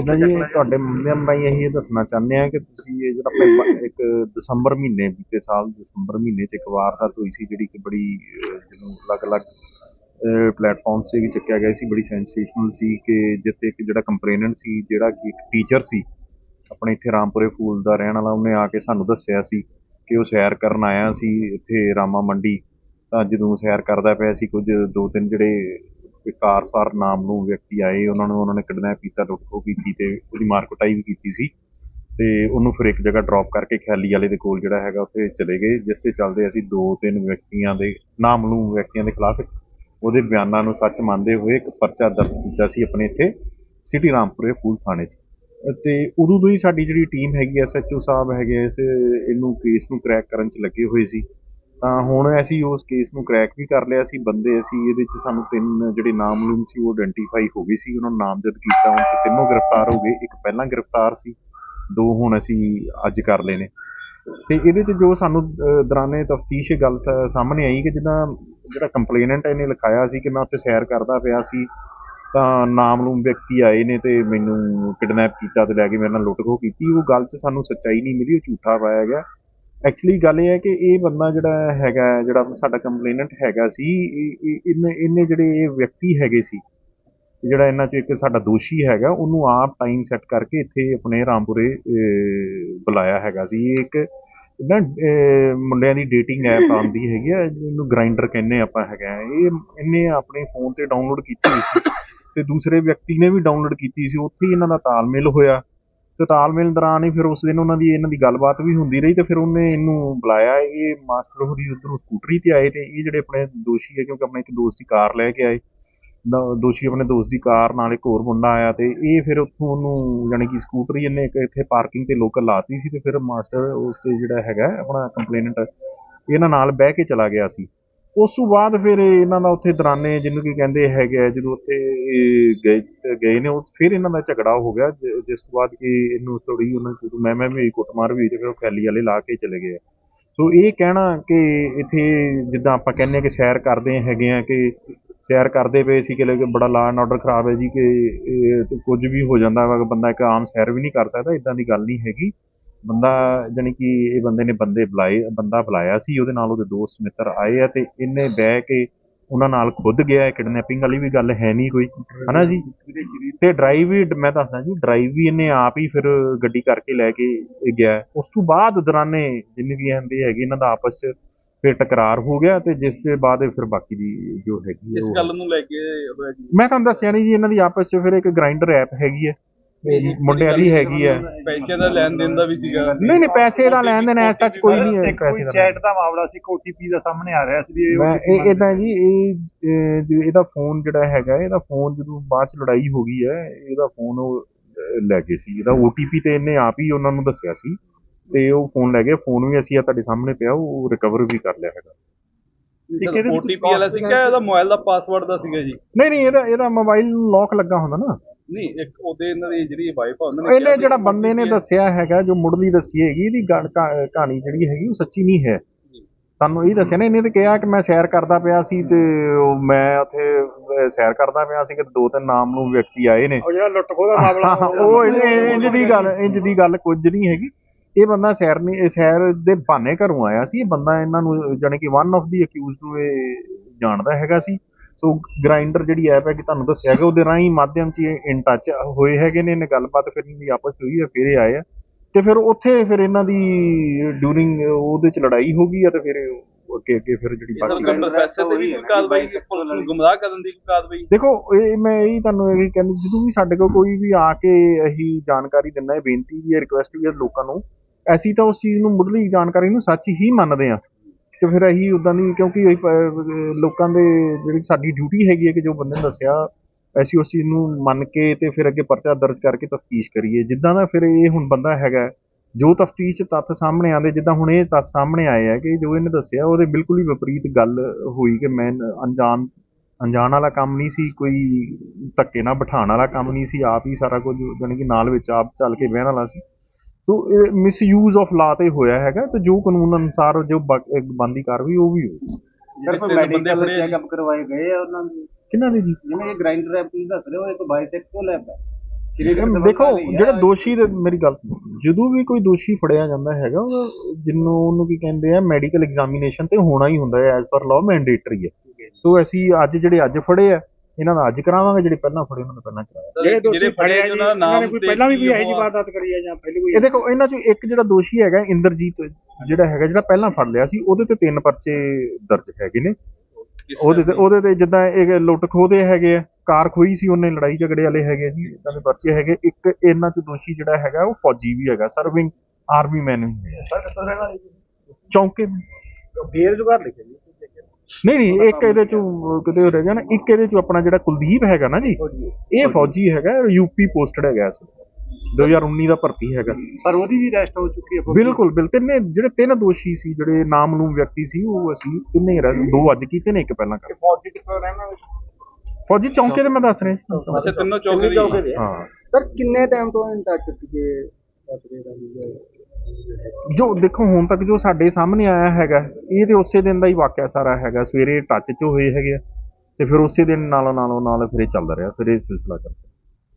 ਇਦਾਂ ਜੀ ਤੁਹਾਡੇ ਮਾਧਿਅਮ ਰਾਹੀਂ ਇਹੀ ਦੱਸਣਾ ਚਾਹੁੰਦੇ ਆ ਕਿ ਤੁਸੀਂ ਇਹ ਜਿਹੜਾ ਆਪਣੇ ਇੱਕ ਦਸੰਬਰ ਮਹੀਨੇ ਬੀਤੇ ਸਾਲ, ਦਸੰਬਰ ਮਹੀਨੇ ਚ ਇੱਕ ਵਾਰਦਾਤ ਹੋਈ ਸੀ ਜਿਹੜੀ ਕਿ ਬੜੀ ਜਿਹਨੂੰ ਅਲੱਗ-ਅਲੱਗ ਪਲੇਟਫਾਰਮ ਤੇ ਵੀ ਚੱਕਿਆ ਗਿਆ ਸੀ, ਬੜੀ ਸੈਂਸੇਸ਼ਨਲ ਸੀ ਕਿ ਜਿੱਥੇ ਇੱਕ ਜਿਹੜਾ ਕੰਪਲੇਨੈਂਟ ਸੀ, ਜਿਹੜਾ ਕਿ ਇੱਕ ਟੀਚਰ ਸੀ, ਆਪਣੇ ਇੱਥੇ ਰਾਮਪੁਰੇ ਫੂਲ ਦਾ ਰਹਿਣ ਵਾਲਾ, ਉਹਨੇ ਆ ਕੇ ਸਾਨੂੰ ਦੱਸਿਆ ਸੀ ਕਿ ਉਹ ਸੈਰ ਕਰਨ ਆਇਆ ਸੀ ਇੱਥੇ ਰਾਮਾ ਮੰਡੀ ਤਾਂ ਜਦੋਂ ਸੈਰ ਕਰਦਾ ਪਿਆ ਸੀ, ਕੁਝ ਦੋ ਤਿੰਨ ਜਿਹੜੇ ਕਾਰਸਾਰ ਨਾਮ ਨੂੰ ਵਿਅਕਤੀ ਆਏ, ਉਹਨਾਂ ਨੂੰ, ਉਹਨਾਂ ਨੇ ਕਿਡਨੈਪ ਕੀਤਾ ਲੁੱਟਖੋ ਕੀਤੀ ਤੇ ਉਹਦੀ ਮਾਰ ਕੁਟਾਈ ਵੀ ਕੀਤੀ ਸੀ। ਤੇ ਉਹਨੂੰ ਫਿਰ ਇੱਕ ਜਗ੍ਹਾ ਡ੍ਰੌਪ ਕਰਕੇ ਖਿਆਲੀ ਵਾਲੇ ਦੇ ਕੋਲ ਜਿਹੜਾ ਹੈਗਾ ਉੱਥੇ ਚਲੇ ਗਏ, ਜਿਸ ਤੇ ਚੱਲਦੇ ਅਸੀਂ ਦੋ ਤਿੰਨ ਵਿਅਕਤੀਆਂ ਦੇ ਨਾਮਲੂਮ ਵਿਅਕਤੀਆਂ ਦੇ ਖਿਲਾਫ ਉਹਦੇ ਬਿਆਨਾਂ ਨੂੰ ਸੱਚ ਮੰਨਦੇ ਹੋਏ ਇੱਕ ਪਰਚਾ ਦਰਜ ਕੀਤਾ ਸੀ ਆਪਣੇ ਇੱਥੇ, ਸਿਟੀ ਰਾਮਪੁਰੇ ਫੂਲ ਥਾਣੇ 'ਚ। ਤੇ ਉਦੋਂ ਤੋਂ ਹੀ ਸਾਡੀ ਜਿਹੜੀ ਟੀਮ ਹੈਗੀ ਐਸਐਚਓ ਸਾਹਿਬ ਹੈਗੇ ਇਸ, ਇਹਨੂੰ ਕੇਸ ਨੂੰ ਕ੍ਰੈਕ ਕਰਨ 'ਚ ਲੱਗੇ ਹੋਏ ਸੀ। ਤਾਂ ਹੁਣ ਅਸੀਂ ਉਸ ਕੇਸ ਨੂੰ ਕ੍ਰੈਕ ਵੀ ਕਰ ਲਿਆ ਸੀ ਬੰਦੇ ਅਸੀਂ ਇਹਦੇ 'ਚ ਸਾਨੂੰ ਤਿੰਨ ਜਿਹੜੇ ਨਾਮਲੂਮ ਸੀ ਉਹ ਆਇਡੈਂਟੀਫਾਈ ਹੋ ਗਏ ਸੀ ਉਹਨਾਂ ਨੂੰ ਨਾਮਜ਼ਦ ਕੀਤਾ ਹੁਣ ਤੇ ਤਿੰਨੋਂ ਗ੍ਰਿਫਤਾਰ ਹੋ ਗਏ ਇੱਕ ਪਹਿਲਾਂ ਗ੍ਰਿਫਤਾਰ ਸੀ ਦੋ ਹੁਣ ਅਸੀਂ ਅੱਜ ਕਰ ਲਏ ਨੇ। ਤੇ ਇਹਦੇ 'ਚ ਜੋ ਸਾਨੂੰ ਅਹ, ਦੌਰਾਨੇ ਤਫਤੀਸ਼ ਗੱਲ ਸ- ਸਾਹਮਣੇ ਆਈ ਕਿ ਜਿੱਦਾਂ ਜਿਹੜਾ ਕੰਪਲੇਨੈਂਟ ਇਹਨੇ ਲਿਖਾਇਆ ਸੀ ਕਿ ਮੈਂ ਉੱਥੇ ਸੈਰ ਕਰਦਾ ਪਿਆ ਸੀ ਤਾਂ ਨਾਮਲੂਮ ਵਿਅਕਤੀ ਆਏ ਨੇ ਤੇ ਮੈਨੂੰ ਕਿਡਨੈਪ ਕੀਤਾ ਤੇ ਲੈ ਕੇ ਮੇਰੇ ਨਾਲ ਲੁੱਟਖੋ ਕੀਤੀ ਉਹ ਗੱਲ 'ਚ ਸਾਨੂੰ ਸੱਚਾਈ ਨਹੀਂ ਮਿਲੀ ਉਹ ਝੂਠਾ ਪਾਇਆ ਗਿਆ। ਐਕਚੁਅਲੀ ਗੱਲ ਇਹ ਹੈ ਕਿ ਇਹ ਬੰਦਾ ਜਿਹੜਾ ਹੈਗਾ, ਜਿਹੜਾ ਸਾਡਾ ਕੰਪਲੇਨੈਂਟ ਹੈਗਾ ਸੀ ਇਹਨੇ ਇਹਨੇ ਜਿਹੜੇ ਇਹ ਵਿਅਕਤੀ ਹੈਗੇ ਸੀ, ਜਿਹੜਾ ਇਹਨਾਂ 'ਚ ਇੱਕ ਸਾਡਾ ਦੋਸ਼ੀ ਹੈਗਾ, ਉਹਨੂੰ ਆਪ ਟਾਈਮ ਸੈੱਟ ਕਰਕੇ ਇੱਥੇ ਆਪਣੇ ਰਾਮਪੁਰੇ ਬੁਲਾਇਆ ਹੈਗਾ ਸੀ। ਇਹ ਇੱਕ ਨਾ ਮੁੰਡਿਆਂ ਦੀ ਡੇਟਿੰਗ ਐਪ ਆਉਂਦੀ ਹੈਗੀ ਆ ਜਿਹਨੂੰ ਗ੍ਰਾਈਂਡਰ ਕਹਿੰਦੇ ਆਪਾਂ ਹੈਗਾ ਇਹ, ਇਹਨੇ ਆਪਣੇ ਫੋਨ ਤੇ ਡਾਊਨਲੋਡ ਕੀਤੀ ਸੀ ਤੇ ਦੂਸਰੇ ਵਿਅਕਤੀ ਨੇ ਵੀ ਡਾਊਨਲੋਡ ਕੀਤੀ ਸੀ। ਉੱਥੇ ਹੀ ਇਹਨਾਂ ਦਾ ਤਾਲਮੇਲ ਹੋਇਆ। ਤੇ ਤਾਲਮੇਲ ਦੌਰਾਨ ਹੀ ਫਿਰ ਉਸ ਦਿਨ ਉਹਨਾਂ ਦੀ ਇਹਨਾਂ ਦੀ ਗੱਲਬਾਤ ਵੀ ਹੁੰਦੀ ਰਹੀ ਤੇ ਫਿਰ ਉਹਨੇ ਇਹਨੂੰ ਬੁਲਾਇਆ, ਇਹ ਮਾਸਟਰ ਹੋਰੀ ਉਧਰੋਂ ਸਕੂਟਰੀ ਤੇ ਆਏ ਤੇ ਇਹ ਜਿਹੜੇ ਆਪਣੇ ਦੋਸ਼ੀ ਹੈ ਕਿਉਂਕਿ ਆਪਣੇ ਇੱਕ ਦੋਸਤ ਦੀ ਕਾਰ ਲੈ ਕੇ ਆਏ ਦ- ਦੋਸ਼ੀ ਆਪਣੇ ਦੋਸਤ ਦੀ ਕਾਰ ਨਾਲ ਇੱਕ ਹੋਰ ਮੁੰਡਾ ਆਇਆ ਤੇ ਇਹ ਫਿਰ ਉੱਥੋਂ ਉਹਨੂੰ ਯਾਨੀ ਕਿ ਸਕੂਟਰੀ ਇਹਨੇ ਇੱਕ ਇੱਥੇ ਪਾਰਕਿੰਗ ਤੇ ਲੋਕਲ ਲਾਤੀ ਸੀ ਤੇ ਫਿਰ ਮਾਸਟਰ ਉਸ ਤੇ ਜਿਹੜਾ ਹੈਗਾ ਆਪਣਾ ਕੰਪਲੇਨੈਂਟ, ਇਹਨਾਂ ਨਾਲ ਬਹਿ ਕੇ ਚਲਾ ਗਿਆ ਸੀ। ਉਸ ਤੋਂ ਬਾਅਦ ਫਿਰ ਇਹਨਾਂ ਦਾ ਉੱਥੇ ਦਰਾਨੇ ਜਿਹਨੂੰ ਕੀ ਕਹਿੰਦੇ ਹੈਗੇ ਆ, ਜਦੋਂ ਉੱਥੇ ਇਹ ਗਏ ਗਏ ਨੇ ਉਹ ਫਿਰ ਇਹਨਾਂ ਦਾ ਝਗੜਾ ਹੋ ਗਿਆ ਜ- ਜਿਸ ਤੋਂ ਬਾਅਦ ਕਿ ਇਹਨੂੰ ਥੋੜੀ ਉਹਨਾਂ ਨੂੰ ਮੈਂ ਮੈਂ ਵੀ ਹੋਈ, ਕੁੱਟਮਾਰ ਵੀ ਹੋਈ ਤੇ ਫਿਰ ਉਹ ਖੈਲੀ ਵਾਲੇ ਲਾ ਕੇ ਚਲੇ ਗਏ ਆ। ਸੋ ਇਹ ਕਹਿਣਾ ਕਿ ਇੱਥੇ ਜਿੱਦਾਂ ਆਪਾਂ ਕਹਿੰਦੇ ਆ ਕਿ ਸੈਰ ਕਰਦੇ ਹੈਗੇ ਆ ਕਿ ਸੈਰ ਕਰਦੇ ਪਏ ਸੀ ਕਿ ਲੈ ਕੇ ਬੜਾ ਲਾ ਐਂਡ ਆਰਡਰ ਖਰਾਬ ਹੈ ਜੀ ਕਿ ਇਹ ਤੇ ਕੁਝ ਵੀ ਹੋ ਜਾਂਦਾ ਵਾ ਬੰਦਾ ਇੱਕ ਆਮ ਸੈਰ ਵੀ ਨਹੀਂ ਕਰ ਸਕਦਾ ਇਦਾਂ ਦੀ ਗੱਲ ਨਹੀਂ ਹੈਗੀ ਬੰਦਾ ਜਾਣੀ ਕਿ ਇਹ ਬੰਦੇ ਨੇ ਬੰਦੇ ਬੁਲਾਏ ਬੰਦਾ ਬੁਲਾਇਆ ਸੀ ਉਹਦੇ ਨਾਲ ਉਹਦੇ ਦੋਸਤ ਮਿੱਤਰ ਆਏ ਆ ਤੇ ਇਹਨੇ ਬਹਿ ਕੇ ਉਹਨਾਂ ਨਾਲ ਖੁਦ ਗਿਆ ਕਿਡਨੈਪਿੰਗ ਵਾਲੀ ਵੀ ਗੱਲ ਹੈ ਨਹੀਂ ਕੋਈ ਹਨਾ ਜੀ? ਤੇ ਡਰਾਈਵ ਵੀ ਮੈਂ ਦੱਸਦਾ ਜੀ ਡਰਾਈਵ ਵੀ ਇਹਨੇ ਆਪ ਹੀ ਫਿਰ ਗੱਡੀ ਕਰਕੇ ਲੈ ਕੇ ਗਿਆ। ਉਸ ਤੋਂ ਬਾਅਦ ਦੌਰਾਨੇ ਜਿੰਨੇ ਵੀ ਆਂਦੇ ਹੈਗੇ ਇਹਨਾਂ ਦਾ ਆਪਸ ਚ ਫਿਰ ਟਕਰਾਰ ਹੋ ਗਿਆ ਤੇ ਜਿਸ ਦੇ ਬਾਅਦ ਫਿਰ ਬਾਕੀ ਦੀ ਜੋ ਹੈਗੀ ਇਸ ਗੱਲ ਨੂੰ ਲੈ ਕੇ ਮੈਂ ਤੁਹਾਨੂੰ ਦੱਸਿਆ ਨਹੀਂ ਜੀ ਇਹਨਾਂ ਦੀ ਆਪਸ ਚ ਫਿਰ ਇੱਕ ਗ੍ਰਾਈਂਡਰ ਐਪ ਹੈਗੀ ਹੈ ਮੁੰਡਿਆਂ ਦੀ ਹੈਗੀ ਹੈ ਪੈਸੇ ਦਾ ਲੈਣ ਦੇਣ ਦਾ ਵੀ ਸੀਗਾ। ਨਹੀਂ ਨਹੀਂ ਪੈਸੇ ਦਾ ਲੈਣ ਦੇਣ ਐ ਸੱਚ ਕੋਈ ਨਹੀਂ ਹੈ ਇੱਕ ਪੈਸੇ ਕੋਈ ਦਾ ਚੈਟ ਦਾ ਮਾਮਲਾ ਸੀ OTP ਦਾ ਸਾਹਮਣੇ ਆ ਰਿਹਾ ਸੀ ਮੈਂ ਇਹ ਇਦਾਂ ਜੀ ਇਹ ਇਹਦਾ ਫੋਨ ਜਿਹੜਾ ਹੈਗਾ ਇਹਦਾ ਫੋਨ ਜਦੋਂ ਬਾਅਦ ਚ ਲੜਾਈ ਹੋ ਗਈ ਹੈ ਇਹਦਾ ਫੋਨ ਉਹ ਲੈ ਗਏ ਸੀ। ਇਹਦਾ OTP ਤੇ ਇਹਨੇ ਆਪ ਹੀ ਉਹਨਾਂ ਨੂੰ ਦੱਸਿਆ ਸੀ ਤੇ ਉਹ ਫੋਨ ਲੈ ਗਏ। ਫੋਨ ਵੀ ਅਸੀਂ ਆ ਤੁਹਾਡੇ ਸਾਹਮਣੇ ਪਿਆ ਉਹ ਰਿਕਵਰ ਵੀ ਕਰ ਲਿਆ ਹੈਗਾ। OTP ਵਾਲਾ ਸੀ ਕਿ ਇਹਦਾ ਮੋਬਾਈਲ ਦਾ ਪਾਸਵਰਡ ਦਾ ਸੀਗਾ ਜੀ। ਨਹੀਂ ਨਹੀਂ ਇਹਦਾ ਇਹਦਾ ਮੋਬਾਈਲ ਲੌਕ ਲੱਗਾ ਹੁੰਦਾ ਨਾ। ਨਹੀਂ ਇੱਕ ਉਹਦੇ ਇਹਨਾਂ ਦੀ ਜਿਹੜੀ ਵਾਈਫ ਆ ਉਹਨਾਂ ਨੇ ਇਹਨੇ ਜਿਹੜਾ ਬੰਦੇ ਨੇ ਦੱਸਿਆ ਹੈਗਾ ਜੋ ਮੁੱਢਲੀ ਦੱਸੀ ਹੈਗੀ ਇਹਦੀ ਕਹਾਣੀ ਜਿਹੜੀ ਹੈਗੀ ਉਹ ਸੱਚੀ ਨਹੀਂ ਹੈ। ਤੁਹਾਨੂੰ ਇਹ ਦੱਸਿਆ ਨਾ ਇਹਨੇ ਤੇ ਕਿਹਾ ਕਿ ਮੈਂ ਸੈਰ ਕਰਦਾ ਪਿਆ ਸੀ ਤੇ ਮੈਂ ਉੱਥੇ ਸੈਰ ਕਰਦਾ ਪਿਆ ਸੀ ਕਿ ਦੋ ਤਿੰਨ ਨਾਮ ਨੂੰ ਵਿਅਕਤੀ ਆਏ ਨੇ। ਉਹ ਜਿਹੜਾ ਲੁੱਟ ਖੋਹ ਦਾ ਮਾਮਲਾ ਉਹ ਇੰਜ ਇੰਜ ਦੀ ਗੱਲ ਇੰਜ ਦੀ ਗੱਲ ਕੁਝ ਨਹੀਂ ਹੈਗੀ। ਇਹ ਬੰਦਾ ਸੈਰ ਨਹੀਂ ਇਹ ਸੈਰ ਦੇ ਬਹਾਨੇ ਘਰੋਂ ਆਇਆ ਸੀ। ਇਹ ਬੰਦਾ ਇਹਨਾਂ ਨੂੰ ਜਾਣੀ ਕਿ ਵਨ ਆਫ ਦੀ ਅਕਿਊਜ਼ਡ ਨੂੰ ਇਹ ਜਾਣਦਾ ਹੈਗਾ ਸੀ। ਸੋ ਗ੍ਰਾਈਂਡਰ ਜਿਹੜੀ ਐਪ ਹੈ ਕਿ ਤੁਹਾਨੂੰ ਦੱਸਿਆ ਕਿ ਉਹਦੇ ਰਾਹੀਂ ਮਾਧਿਅਮ ਚ ਇਨ ਟੱਚ ਹੋਏ ਹੈਗੇ ਨੇ ਇਹਨੇ ਗੱਲਬਾਤ ਫਿਰ ਇਹਨਾਂ ਦੀ ਆਪਸ ਚ ਹੋਈ ਹੈ ਫਿਰ ਇਹ ਆਏ ਆ। ਤੇ ਫਿਰ ਉੱਥੇ ਫਿਰ ਇਹਨਾਂ ਦੀ ਡਿਊਰਿੰਗ ਉਹਦੇ ਚ ਲੜਾਈ ਹੋ ਗਈ ਆ ਤੇ ਫਿਰ ਉਹ ਅੱਗੇ ਅੱਗੇ ਫਿਰ ਜਿਹੜੀ ਬਾਕੀ ਪੈਸੇ ਤੇ ਵੀ ਕਾਰਵਾਈ ਗੁੰਮਰਾਹ ਕਰਨ ਦੀ ਕਾਰਵਾਈ? ਦੇਖੋ ਇਹ ਮੈਂ ਇਹੀ ਤੁਹਾਨੂੰ ਇਹ ਕਹਿੰਦੀ ਜਦੋਂ ਵੀ ਸਾਡੇ ਕੋਲ ਕੋਈ ਵੀ ਆ ਕੇ ਇਹੀ ਜਾਣਕਾਰੀ ਦਿੰਦਾ ਹੈ ਬੇਨਤੀ ਵੀ ਹੈ ਰਿਕੁਐਸਟ ਵੀ ਹੈ ਲੋਕਾਂ ਨੂੰ ਅਸੀਂ ਤਾਂ ਉਸ ਚੀਜ਼ ਨੂੰ ਮੁੱਢਲੀ ਜਾਣਕਾਰੀ ਨੂੰ ਸੱਚ ਹੀ ਮੰਨਦੇ ਆ ਤੇ ਫਿਰ ਅਸੀਂ ਉਦਾਂ ਦੀ ਕਿਉਂਕਿ ਅਸੀਂ ਪ- ਲੋਕਾਂ ਦੇ ਜਿਹੜੀ ਸਾਡੀ ਡਿਊਟੀ ਹੈਗੀ ਹੈ ਕਿ ਜੋ ਬੰਦੇ ਨੇ ਦੱਸਿਆ ਅਸੀਂ ਉਸ ਚੀਜ਼ ਨੂੰ ਮੰਨ ਕੇ ਤੇ ਫਿਰ ਅੱਗੇ ਪਰਚਾ ਦਰਜ ਕਰਕੇ ਤਫਤੀਸ਼ ਕਰੀਏ। ਜਿੱਦਾਂ ਦਾ ਫਿਰ ਇਹ ਹੁਣ ਬੰਦਾ ਹੈਗਾ ਹੈ, ਜੋ ਤਫਤੀਸ਼ ਤੱਥ ਸਾਹਮਣੇ ਆਉਂਦੇ ਜਿੱਦਾਂ ਹੁਣ ਇਹ ਤੱਥ ਸਾਹਮਣੇ ਆਏ ਆ ਕਿ ਜੋ ਇਹਨੇ ਦੱਸਿਆ ਉਹਦੇ ਬਿਲਕੁਲ ਹੀ ਵਿਪਰੀਤ ਗੱਲ ਹੋਈ ਕਿ ਮੈਂ ਅਣਜਾਣ ਅਣਜਾਣ ਵਾਲਾ ਕੰਮ ਨਹੀਂ ਸੀ ਕੋਈ ਧੱਕੇ ਨਾਲ ਬਿਠਾਉਣ ਵਾਲਾ ਕੰਮ ਨਹੀਂ ਸੀ ਆਪ ਹੀ ਸਾਰਾ ਕੁਝ ਜਾਣੀ ਕਿ ਨਾਲ ਵਿੱਚ ਆਪ ਚੱਲ ਕੇ ਬਹਿਣ ਵਾਲਾ ਸੀ। ਸੋ ਇਹ ਮਿਸਯੂਜ਼ ਆਫ ਲਾ ਤੇ ਹੋਇਆ ਹੈਗਾ ਤੇ ਜੋ ਕਾਨੂੰਨ ਅਨੁਸਾਰ ਜੋ ਬੰਦੀ ਕਾਰਵਾਈ ਉਹ ਵੀ ਹੋਈ। ਆ ਜੀ, ਚੈੱਕਅਪ ਕਰਵਾਏ ਗਏ ਆ ਉਹਨਾਂ ਦੇ। ਕਿਹਨਾਂ ਦੇ ਜੀ? ਜਿਵੇਂ ਇਹ ਗ੍ਰਾਈਂਡਰ ਐਪ ਤੁਸੀਂ ਦੱਸ ਰਹੇ ਹੋ ਇਹ ਕੋਈ ਬਾਇਸੈਕਸੁਅਲ ਐਪ ਹੈ ਦੇਖੋ ਜਿਹੜੇ ਦੋਸ਼ੀ ਦੇ ਮੇਰੀ ਗੱਲ ਸੁਣੋ, ਜਦੋਂ ਵੀ ਕੋਈ ਦੋਸ਼ੀ ਫੜਿਆ ਜਾਂਦਾ ਹੈਗਾ ਉਹ ਜਿਹਨੂੰ ਉਹਨੂੰ ਕੀ ਕਹਿੰਦੇ ਆ ਮੈਡੀਕਲ ਐਗਜ਼ਾਮੀਨੇਸ਼ਨ ਤੇ ਹੋਣਾ ਹੀ ਹੁੰਦਾ ਹੈ ਐਜ਼ ਪਰ ਲਾਅ ਮੈਂਡੇਟਰੀ ਹੈ। ਸੋ ਅਸੀਂ ਅੱਜ ਜਿਹੜੇ ਅੱਜ ਫੜੇ ਆ ਇਹਨਾਂ ਦਾ ਅੱਜ ਕਰਾਵਾਂਗੇ ਜਿਹੜੇ ਪਹਿਲਾਂ ਫੜੇ ਉਹਨਾਂ ਦਾ ਪਹਿਲਾਂ ਕਰਾਇਆ ਜਿਹੜੇ ਦੋਸ਼ੀ ਫੜੇ ਫੜੇ ਆ ਜੀ ਉਹਨਾਂ ਦਾ ਉਹਨਾਂ ਨੇ ਨਾਮ ਕੋਈ ਤੇ ਪਹਿਲਾਂ ਵੀ ਕੋਈ ਕੀ ਇਹੋ ਜਿਹੀ ਉਹ- ਵਾਰਦਾਤ ਕਰੀ ਹੈ ਜਾਂ ਪਹਿਲੇ ਕੋਈ ਇਹ ਦੇਖੋ ਇਹਨਾਂ ਚੋਂ ਇੱਕ ਜਿਹੜਾ ਦੋਸ਼ੀ ਹੈਗਾ ਇੰਦਰਜੀਤ ਜਿਹੜਾ ਹੈਗਾ ਜਿਹੜਾ ਪਹਿਲਾਂ ਫੜ ਲਿਆ ਸੀ ਉਹਦੇ ਤੇ ਤਿੰਨ ਪਰਚੇ ਦਰਜ ਹੈਗੇ ਨੇ। ਉਹਦੇ ਤੇ ਉਹਦੇ ਤੇ ਜਿੱਦਾਂ ਇਹ ਲੁੱਟ ਖੋਹ ਦੇ ਹੈਗੇ ਆ ਕਾਰ ਖੋਈ ਸੀ ਉਹਨੇ ਲੜਾਈ ਝਗੜੇ ਵਾਲੇ ਹੈਗੇ ਸੀ ਇਦਾਂ ਦੇ ਪਰਚੇ ਹੈਗੇ। ਇੱਕ ਇਹਨਾਂ ਚ ਦੋਸ਼ੀ ਜਿਹੜਾ ਹੈਗਾ ਉਹ ਫੌਜੀ ਵੀ ਹੈਗਾ ਸਰਵਿੰਗ ਆਰਮੀ ਮੈਨ ਵੀ ਹੈਗਾ। ਚੌਂਕੇ। ਬੇਰੁਜ਼ਗਾਰ ਲਿਖਿਆ ਜੀ। ਨਹੀਂ ਨਹੀਂ ਇੱਕ ਇਹਦੇ ਚ ਕਿਤੇ ਹੋ ਰਿਹਾ ਨਾ ਇੱਕ ਇਹਦੇ ਚ ਆਪਣਾ ਜਿਹੜਾ ਕੁਲਦੀਪ ਹੈਗਾ ਨਾ ਜੀ ਇਹ ਫੌਜੀ ਹੈਗਾ ਯੂਪੀ ਪੋਸਟਡ ਹੈਗਾ ਇਸ ਵੇਲੇ। 2019 ਦਾ ਭਰਤੀ ਹੈਗਾ। ਪਰ ਉਹਦੀ ਵੀ ਅਰੈਸਟ ਹੋ ਚੁੱਕੀ ਹੈ ਬਿਲਕੁਲ ਬਿਲਕੁਲ। ਤਿੰਨੇ ਜਿਹੜੇ ਤਿੰਨ ਦੋਸ਼ੀ ਸੀ ਜਿਹੜੇ ਨਾਮਲੂਮ ਵਿਅਕਤੀ ਸੀ ਉਹ ਅਸੀਂ ਤਿੰਨੇ arrest- ਦੋ ਅੱਜ ਕੀਤੇ ਨੇ ਇੱਕ ਪਹਿਲਾਂ ਕਰ ਫੌਜੀ ਕਿੱਥੋਂ ਰਹਿਣਾ ਫੌਜੀ ਚੌਂਕੇ ਤੇ ਮੈਂ ਦੱਸ ਰਿਹਾ ਸੀ ਅੱਛਾ ਤਿੰਨੋਂ ਚੌਕੇ ਦੀ ਹਾਂ ਸਰ ਕਿੰਨੇ ਟਾਈਮ ਤੋਂ ਇਨ ਟੱਚ ਸੀਗੇ ਦਾ? ਜੋ ਦੇਖੋ ਹੁਣ ਤੱਕ ਜੋ ਸਾਡੇ ਸਾਹਮਣੇ ਆਇਆ ਹੈਗਾ ਇਹ ਤੇ ਉਸੇ ਦਿਨ ਦਾ ਹੀ ਵਾਕਿਆ ਸਾਰਾ ਹੈਗਾ। ਸਵੇਰੇ ਟੱਚ 'ਚ ਹੋਏ ਹੈਗੇ ਆ ਤੇ ਫਿਰ ਉਸੇ ਦਿਨ ਨਾਲੋਂ ਨਾਲੋਂ ਨਾਲ ਫਿਰ ਇਹ ਚੱਲਦਾ ਰਿਹਾ ਫਿਰ ਇਹ ਸਿਲਸਿਲਾ ਚੱਲਦਾ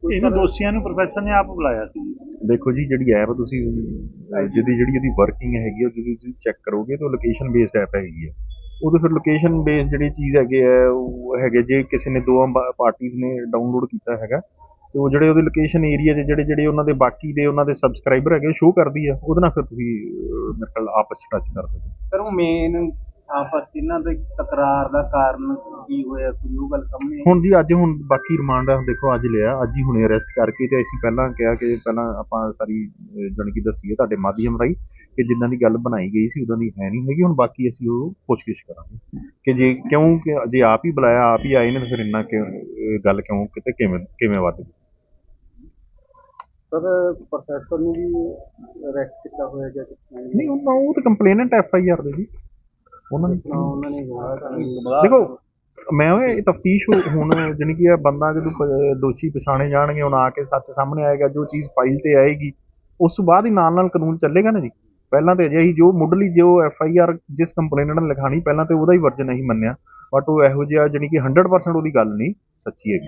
ਇਹਨਾਂ ਦੋਸ਼ੀਆਂ ਨੂੰ ਪ੍ਰੋਫੈਸਰ ਨੇ ਆਪ ਬੁਲਾਇਆ ਸੀ? ਦੇਖੋ ਜੀ ਜਿਹੜੀ ਐਪ ਤੁਸੀਂ ਅਹ ਜਿਹਦੀ ਜਿਹੜੀ ਉਹਦੀ ਵਰਕਿੰਗ ਹੈਗੀ ਆ, ਉਹ ਜਦੋਂ ਤੁਸੀਂ ਚੈੱਕ ਕਰੋਗੇ ਤਾਂ ਲੋਕੇਸ਼ਨ ਬੇਸਡ ਐਪ ਹੈਗੀ ਹੈ ਉਹਦੇ ਫਿਰ ਲੋਕੇਸ਼ਨ ਬੇਸਡ ਜਿਹੜੀ ਚੀਜ਼ ਹੈਗੇ ਆ ਉਹ ਹੈਗੇ ਜੇ ਕਿਸੇ ਨੇ ਦੋ ਪਾਰਟੀਆਂ ਨੇ ਡਾਊਨਲੋਡ ਕੀਤਾ ਹੈਗਾ ਤੇ ਉਹ ਜਿਹੜੇ ਉਹਦੇ ਲੋਕੇਸ਼ਨ ਏਰੀਆ 'ਚ ਜਿਹੜੇ ਜਿਹੜੇ ਉਹਨਾਂ ਦੇ ਬਾਕੀ ਦੇ ਉਹਨਾਂ ਦੇ ਸਬਸਕ੍ਰਾਈਬਰ ਹੈਗੇ ਸ਼ੋ ਕਰਦੀ ਆ ਉਹਦੇ ਨਾਲ ਫਿਰ ਤੁਸੀਂ ਮੇਰੇ ਖਿਆਲ ਆਪਸ 'ਚ ਟੱਚ ਕਰ ਸਕਦੇ। ਸਰ ਉਹ ਮੇਨ ਆਪਸ ਇਹਨਾਂ ਦੇ ਤਕਰਾਰ ਦਾ ਕਾਰਨ ਕੀ ਹੋਇਆ ਕੋਈ ਉਹ ਗੱਲ ਸਾਹਮਣੇ? ਹੁਣ ਜੀ ਅੱਜ ਹੁਣ ਬਾਕੀ ਰਿਮਾਂਡ ਦੇਖੋ ਅੱਜ ਲਿਆ ਅੱਜ ਹੀ ਹੁਣੇ ਅਰੈਸਟ ਕਰਕੇ ਤੇ ਅਸੀਂ ਪਹਿਲਾਂ ਕਿਹਾ ਕਿ ਪਹਿਲਾਂ ਆਪਾਂ ਸਾਰੀ ਜਾਣੀ ਕਿ ਦੱਸੀ ਹੈ ਤੁਹਾਡੇ ਮਾਧਿਅਮ ਰਾਹੀਂ ਕਿ ਜਿੱਦਾਂ ਦੀ ਗੱਲ ਬਣਾਈ ਗਈ ਸੀ ਉਦਾਂ ਦੀ ਹੈ ਨਹੀਂ ਹੈਗੀ ਹੁਣ ਬਾਕੀ ਅਸੀਂ ਉਹ ਪੁੱਛਗਿੱਛ ਕਰਾਂਗੇ ਕਿ ਜੇ ਕਿਉਂ ਕਿ ਜੇ ਆਪ ਹੀ ਬੁਲਾਇਆ ਆਪ ਹੀ ਆਏ ਨੇ ਤਾਂ ਫਿਰ ਇੰਨਾ ਕਿਉਂ ਗੱਲ ਕਿਉਂ ਕਿਤੇ ਕਿਵੇਂ ਕਿਵੇਂ ਵੱਧ ਗਈ ਸਰ ਪ੍ਰੋਫੈਸਰ ਨੂੰ ਵੀ ਅਰੈਸਟ ਕੀਤਾ ਹੋਇਆ ਜਾਂ ਤਰ੍ਹਾਂ ਨਹੀਂ। ਉਹਨਾਂ ਉਹ ਤਾਂ ਕੰਪਲੇਨੈਂਟ ਐਫ ਆਈ ਆਰ ਦੇ ਜੀ ਉਹਨਾਂ ਨੇ ਉਹਨਾਂ ਨੇ ਗਵਾਹ ਦੇਖੋ ਮੈਂ ਉਹ ਇਹ ਤਫਤੀਸ਼ ਹੁਣ ਜਾਣੀ ਕਿ ਇਹ ਬੰਦਾ ਜਦੋਂ ਪ- ਦੋਸ਼ੀ ਪਛਾਣੇ ਜਾਣਗੇ ਹੁਣ ਆ ਕੇ ਸੱਚ ਸਾਹਮਣੇ ਆਏਗਾ ਜੋ ਚੀਜ਼ ਫਾਈਲ ਤੇ ਆਏਗੀ ਉਸ ਤੋਂ ਬਾਅਦ ਹੀ ਨਾਲ ਨਾਲ ਕਾਨੂੰਨ ਚੱਲੇਗਾ ਨਾ ਜੀ। ਪਹਿਲਾਂ ਤੇ ਅਜੇ ਹੀ ਜੋ ਮੁੱਢਲੀ ਜੋ ਐਫ ਆਈ ਆਰ ਜਿਸ ਕੰਪਲੇਨਟ ਨੇ ਲਿਖਾਣੀ ਪਹਿਲਾਂ ਤੇ ਉਹਦਾ ਹੀ ਵਰਜਨ ਨਹੀਂ ਮੰਨਿਆ। ਬਟ ਉਹ ਇਹੋ ਜਿਹਾ ਜਾਣੀ ਕਿ 100% ਉਹਦੀ ਗੱਲ ਨਹੀਂ ਸੱਚੀ ਹੈਗੀ।